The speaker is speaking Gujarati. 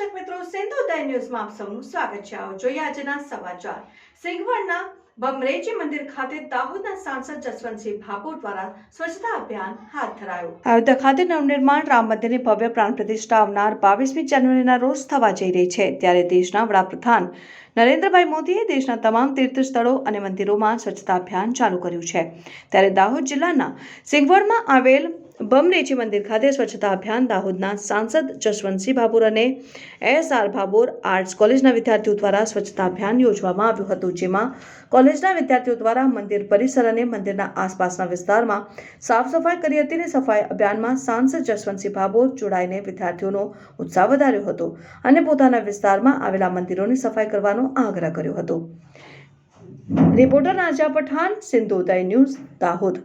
ઉદય ન્યૂઝમાં આપ સૌનું સ્વાગત છે. આવો જોઈએ આજના સમાચાર. સિંગવડના બમરેજી મંદિર ખાતે દાહોદના સાંસદ જસવંતસિંહ ભાભોર દ્વારા સ્વચ્છતા અભિયાન હાથ ધરાયું. અયોધ્યા ખાતે નવનિર્માણ રામ મંદિરની ભવ્ય પ્રાણ પ્રતિષ્ઠા આવનાર બાવીસમી જાન્યુઆરીના રોજ થવા જઈ રહી છે. ત્યારે દેશના વડાપ્રધાન નરેન્દ્રભાઈ મોદીએ દેશના તમામ તીર્થ સ્થળો અને મંદિરોમાં સ્વચ્છતા અભિયાન ચાલુ કર્યું છે. ત્યારે દાહોદ જિલ્લાના સિંગવડમાં આવેલ બમરેજી મંદિર ખાતે સ્વચ્છતા અભિયાન દાહોદના સાંસદ જશવંતસિંહ ભાભોર અને એસ આર ભાભોર આર્ટ્સ કોલેજના વિદ્યાર્થીઓ દ્વારા સ્વચ્છતા અભિયાન યોજવામાં આવ્યું હતું, જેમાં કોલેજના વિદ્યાર્થીઓ દ્વારા મંદિર પરિસર અને મંદિરના આસપાસના વિસ્તારમાં સાફ સફાઈ કરી હતી અને સફાઈ અભિયાનમાં સાંસદ જશવંતસિંહ ભાભોર જોડાઈને વિદ્યાર્થીઓનો ઉત્સાહ વધાર્યો હતો અને પોતાના વિસ્તારમાં આવેલા મંદિરોની સફાઈ કરવાનો આગ્રહ કર્યો હતો. Reporter Naja Pathan Sindhuday news Dahod.